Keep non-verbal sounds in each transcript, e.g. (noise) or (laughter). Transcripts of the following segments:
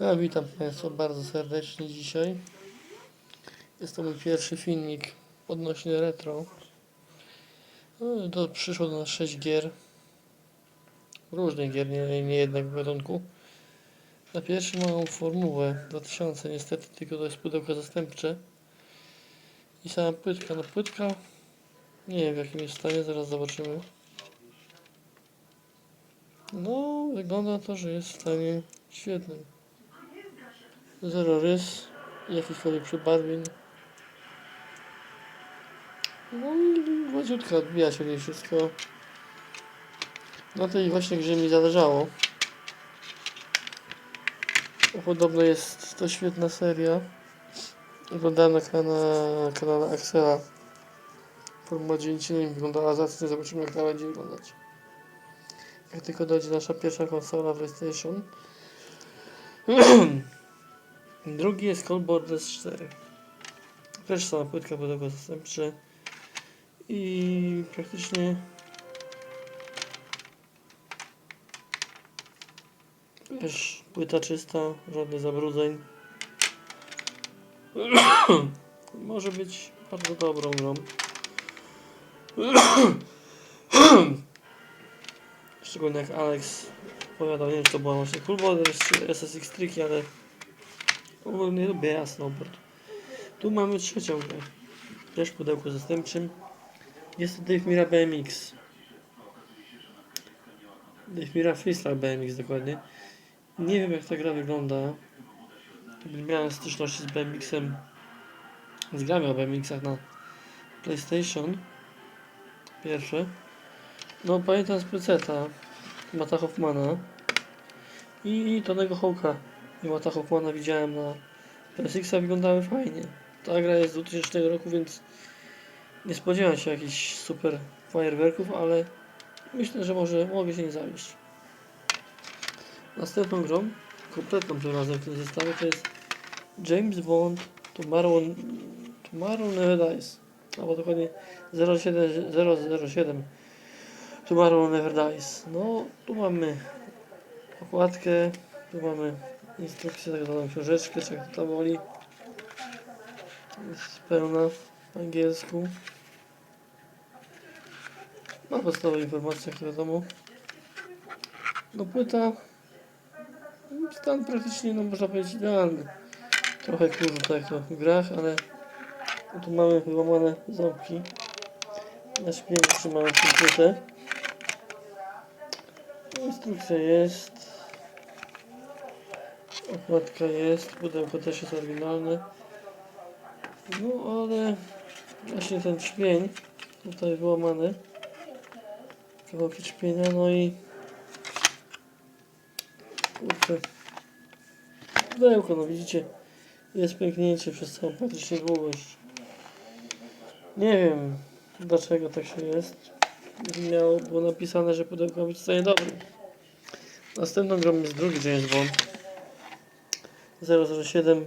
Ja witam Państwa bardzo serdecznie dzisiaj. Jest to mój pierwszy filmik odnośnie retro. No, To przyszło do nas 6 gier. Różnych gier, nie, nie jednak w gatunku. Na pierwszy mam formułę 2000, niestety tylko to jest pudełko zastępcze. I sama płytka, no płytka nie wiem w jakim jest stanie, zaraz zobaczymy. No, wygląda to, że jest w stanie świetnym. Zero rys, jakichkolwiek przebarwień. No i gładziutka odbija się jej wszystko. Na tej właśnie grze mi zależało. Podobno jest to świetna seria. Oglądałem na, kana- na kanale Axela. Formuła 9 nie wyglądała zacnie, zobaczymy jak ta będzie wyglądać. Jak tylko dojdzie nasza pierwsza konsola PlayStation. (clears throat) Drugi jest Cold Borders 4. Też sama płytka do tego zastępcze. I praktycznie też płyta czysta, żadnych zabrudzeń. (coughs) Może być bardzo dobrą grą. (coughs) Szczególnie jak Alex powiadał, nie wiem czy to była właśnie Cool Borders czy SSX Tricky, ale ogólnie lubię snowboard. Tu mamy trzecią grę. Też w pudełku zastępczym. Jest to Dave Mira BMX. Dave Mira Freestyle BMX dokładnie. Nie wiem jak ta gra wygląda. Miałem styczności z BMX-em. Z grami o BMX-ach na PlayStation. Pierwsze. No pamiętam z peceta Mata Hoffmana i Tonego Hawka i Mata Hoffmana widziałem na PSX-a wyglądały fajnie. Ta gra jest z 2000 roku, więc nie spodziewam się jakichś super fajerwerków, ale myślę, że może mogę się nie zawieść. Następną grą, kompletną tym razem w tym zestawie, to jest James Bond Tomorrow, Tomorrow Never Dies. Albo dokładnie 07, 007 Tomorrow Never Dies. No, tu mamy okładkę, tu mamy instrukcję, tak zwaną książeczkę, czy jak to woli. Jest pełna w angielsku. Ma podstawowe informacje, jak wiadomo. No płyta, stan praktycznie, no można powiedzieć idealny. Trochę kurzu tak to w grach, ale no tu mamy wyłamane ząbki. Na śpiegu trzymałem tę płytę. Instrukcja jest. Okładka jest, pudełko też jest oryginalne. No ale właśnie ten czpień tutaj wyłamany. Kawałki czpienia, no i kurczę. Pudełko, no widzicie, jest pęknięcie przez całą praktycznie długość. Nie wiem dlaczego tak się jest. Miało było napisane, że pudełko ma być w stanie dobrym. Następną grą jest drugi James Bond. 007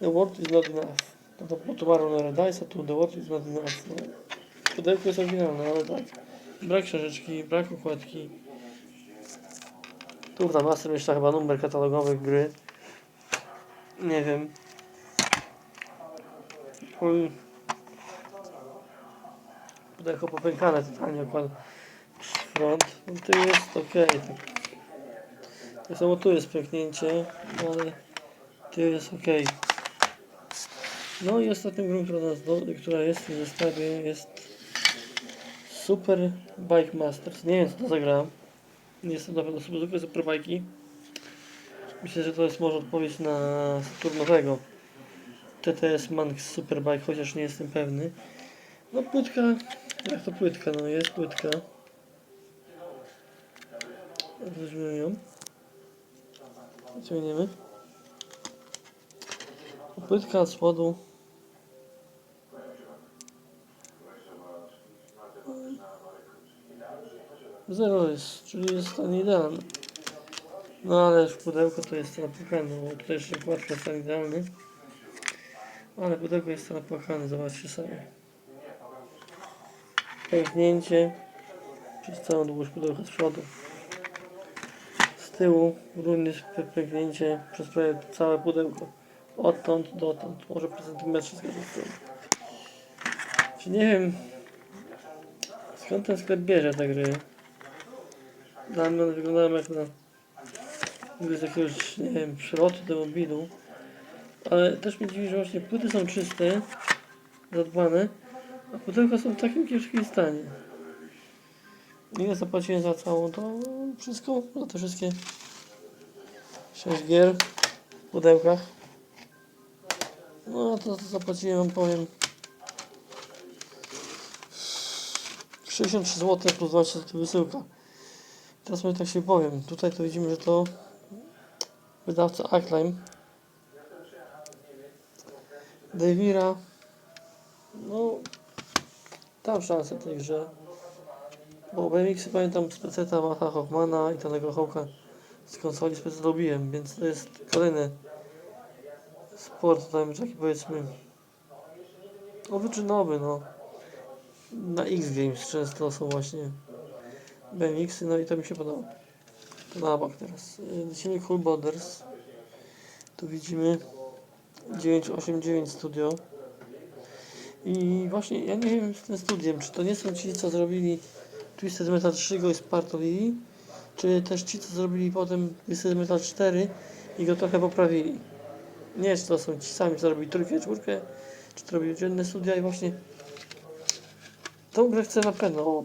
The World is not enough. No to Tomorrow Never Dies, a tu The World is not enough. No. Pudełko jest oryginalne, ale tak. Brak książeczki, brak okładki. Tu tam master jeszcze chyba numer katalogowy gry. Nie wiem. Oj. Pudełko popękane totalnie okład front. No to jest ok. Tak. Tak samo tu jest pęknięcie, ale tu jest ok. No i ostatnią grą, która, nas do, jest w tym zestawie jest Super Bike Masters. Nie wiem co to zagrałem. Nie jestem na pewno super, super bajki. Myślę, że to jest może odpowiedź na Saturnowego TTS Manx Superbike, chociaż nie jestem pewny. No płytka, jak to płytka, no jest płytka. Weźmiemy ją. Wyciągniemy. Płytka od spodu. Zero jest, czyli jest stan idealny. No ale w pudełko to jest napłakane, bo tutaj jeszcze płatka stan idealny. Ale pudełko jest napłakane, zobaczcie sobie. Pęknięcie przez całą długość pudełka z przodu. Tyłu również pęknięcie przez prawie całe pudełko. Odtąd dotąd, może przez centymetrze z nie wiem skąd ten sklep bierze te gry. Dla mnie one wyglądają jak na gry z jakiegoś, nie wiem, przylotu do mobilu. Ale też mnie dziwi, że właśnie płyty są czyste, zadbane, a pudełka są w takim kiepskim stanie. Ile zapłaciłem za całą to wszystko? Za te wszystkie 6 gier w pudełkach. No to, to zapłaciłem wam powiem 63 zł plus 20 zł wysyłka. Teraz sobie tak się powiem. Tutaj to widzimy, że to wydawca Acclaim. Devira. No, tam szansę tej grze. Bo BMX pamiętam z PC Macha Hoffmana i Tonego Hołka z konsoli z PC lubiłem, więc to jest kolejny sport, tam taki powiedzmy no wyczynowy, no. Na X Games często są właśnie BMX-y, no i to mi się podoba. To na bok teraz. Y, Lecimy Cool Borders. Tu widzimy 989 Studio. I właśnie, ja nie wiem z tym studiem, czy to nie są ci, co zrobili Twisted Metal 3 go i spartolili, czy też ci, co zrobili potem Twisted Metal 4 i go trochę poprawili. Nie wiem, czy to są ci sami, co robili trójkę, czwórkę, czy to robili dzienne studia i właśnie tą grę chcę na pewno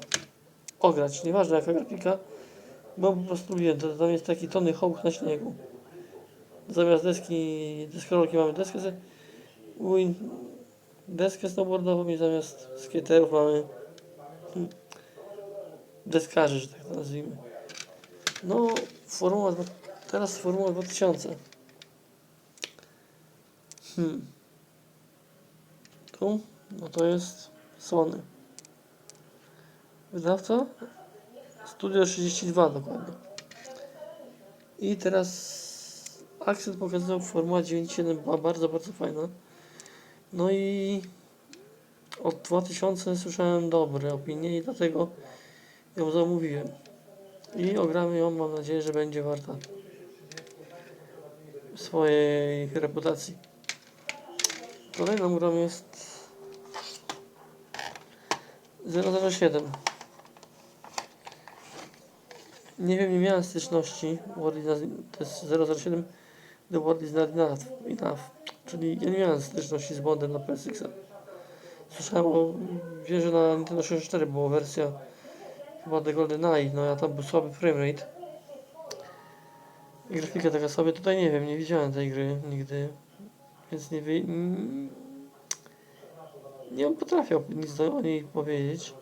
ograć, nieważne jaka grafika, bo po prostu lubię, to tam jest taki Tony Hawk na śniegu. Zamiast deski, deskorolki mamy deskę, win, deskę snowboardową i zamiast skaterów mamy deskarzy, że tak to nazwijmy. No, formuła, teraz formuła 2000. Hmm. Tu, no to jest Sony. Wydawca? Studio 32 dokładnie. I teraz akcent pokazał Formuła 97 była bardzo, bardzo fajna. No i od 2000 słyszałem dobre opinie i dlatego ją zamówiłem. I ogramy ją, mam nadzieję, że będzie warta swojej reputacji. Kolejną grą jest 007. Nie wiem, nie miałem styczności. To jest 007 The World is not enough. Czyli ja nie miałem styczności z Bondem na PSX. Słyszałem o, wiem, że na Nintendo 64 była wersja chyba The Golden Eye, no ja tam był słaby framerate. Grafika taka sobie, tutaj nie wiem, nie widziałem tej gry nigdy, więc nie wie, mm, nie potrafię nic o niej powiedzieć.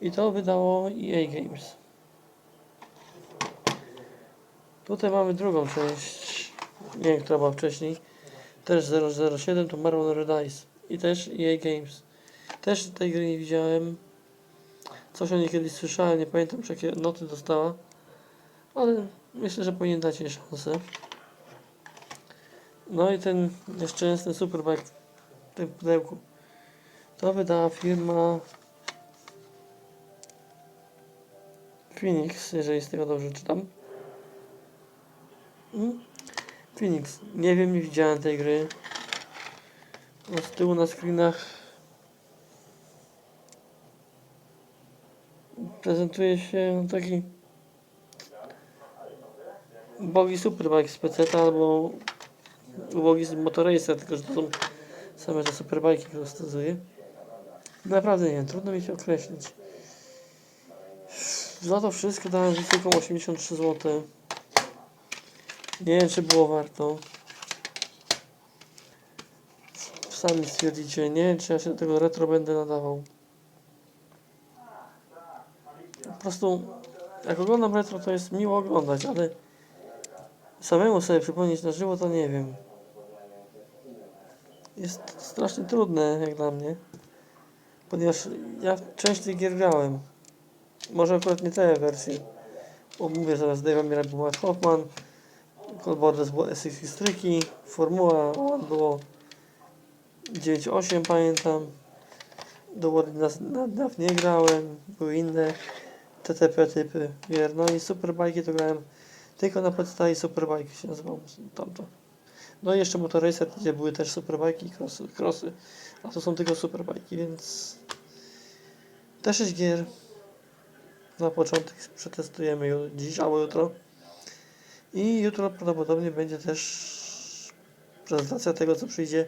I to wydało EA Games. Tutaj mamy drugą część, nie wiem, która była wcześniej, też 007, to Marvel Red i też EA Games. Też tej gry nie widziałem. Coś o niej kiedyś słyszałem, nie pamiętam już jakie noty dostała, ale myślę, że powinien dać jej szansę. No i ten nieszczęsny Superbike w tym pudełku. To wydała firma Phoenix, jeżeli z tego dobrze czytam. Mm. Phoenix. Nie wiem, nie widziałem tej gry. Z tyłu na screenach prezentuje się taki ubogi superbike z PC albo ubogi z motoracer, tylko że to są same te superbajki, które stosuję. Naprawdę nie wiem, trudno mi się określić. Za to wszystko dałem wysoką 83 zł. Nie wiem, czy było warto. Sami stwierdzicie, nie wiem, czy ja się do tego retro będę nadawał. Po prostu, jak oglądam retro, to jest miło oglądać, ale samemu sobie przypomnieć na żywo, to nie wiem. Jest strasznie trudne, jak dla mnie. Ponieważ ja część tych gier grałem. Może akurat nie te wersje. Bo mówię zaraz, Dave'a Mira był Matt Hoffman, Cold Borders było SX Stryki, Formuła One było 9.8 pamiętam. Do na, na, na nie grałem, były inne TTP typy gier. No i Superbike'i to grałem Tylko na podstawie Superbike się nazywało tamto. No i jeszcze Motorracer, gdzie były też Superbike i crossy, crossy. A to są tylko Superbike, więc też jest gier. Na początek przetestujemy dziś albo jutro. I jutro prawdopodobnie będzie też prezentacja tego, co przyjdzie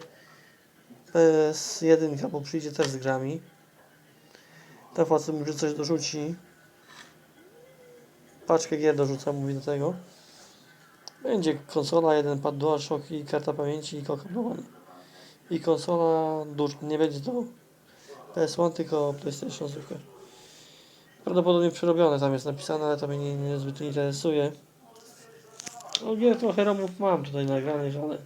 PS1, bo przyjdzie też z grami. Ten facet że coś dorzuci. Paczkę gier dorzuca, mówi do tego. Będzie konsola, jeden pad DualShock i karta pamięci i okablowanie. I konsola duża, nie będzie to PS1, tylko PlayStation zwykłe. Prawdopodobnie przerobione tam jest napisane, ale to mnie nie, nie zbyt interesuje. No gier trochę romów mam tutaj nagranych, ale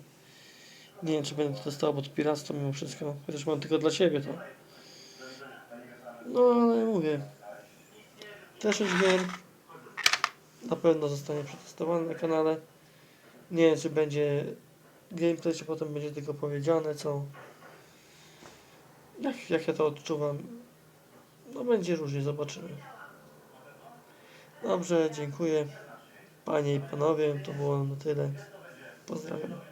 nie wiem czy będę to bo to piractwo mimo wszystko. Chociaż mam tylko dla siebie to. No ale mówię. Też już gier na pewno zostanie przetestowany na kanale. Nie wiem czy będzie gameplay, czy potem będzie tylko powiedziane co jak, jak ja to odczuwam. No będzie różnie, zobaczymy. Dobrze, dziękuję. Panie i panowie, to było na tyle. Pozdrawiam.